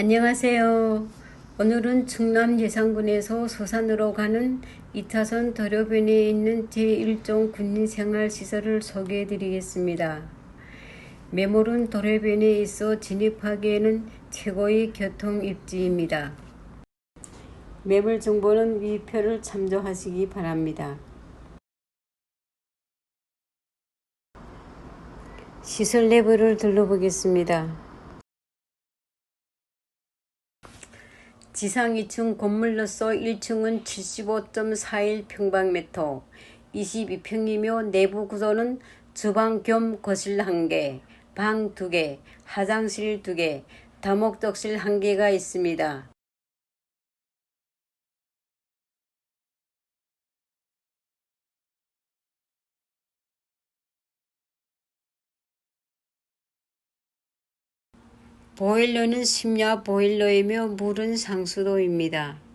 안녕하세요. 오늘은 충남 예산군에서 소산으로 가는 2차선 도로변에 있는 제1종 군인생활시설을 소개해 드리겠습니다. 매몰은 도로변에 있어 진입하기에는 최고의 교통입지입니다. 매물 정보는 위 표를 참조하시기 바랍니다. 시설 내부를 둘러보겠습니다. 지상 2층 건물로서 1층은 75.41 평방미터, 22평이며 내부 구조는 주방 겸 거실 1개, 방 2개, 화장실 2개, 다목적실 1개가 있습니다. 보일러는 심야 보일러이며 물은 상수도입니다.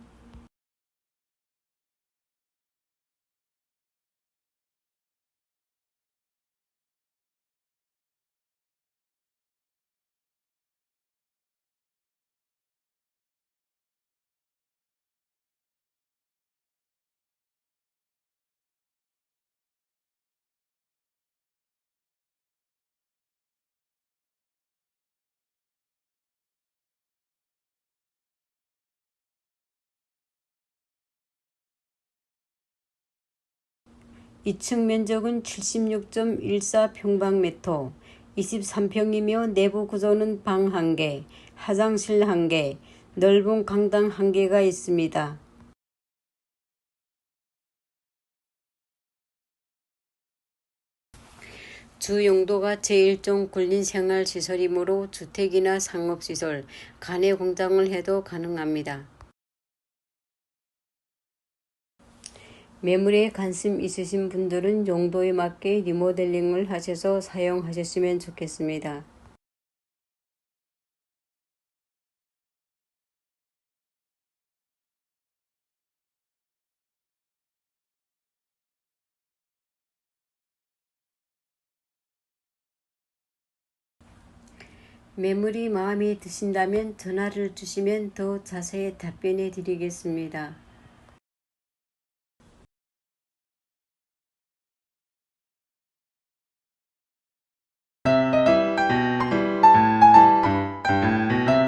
이층 면적은 76.14평방미터, 23평이며 내부 구조는 방 1개, 화장실 1개, 넓은 강당 1개가 있습니다. 주 용도가 제1종 군린생활시설이므로 주택이나 상업시설, 간의 공장을 해도 가능합니다. 매물에 관심 있으신 분들은 용도에 맞게 리모델링을 하셔서 사용하셨으면 좋겠습니다. 매물이 마음에 드신다면 전화를 주시면 더 자세히 답변해 드리겠습니다.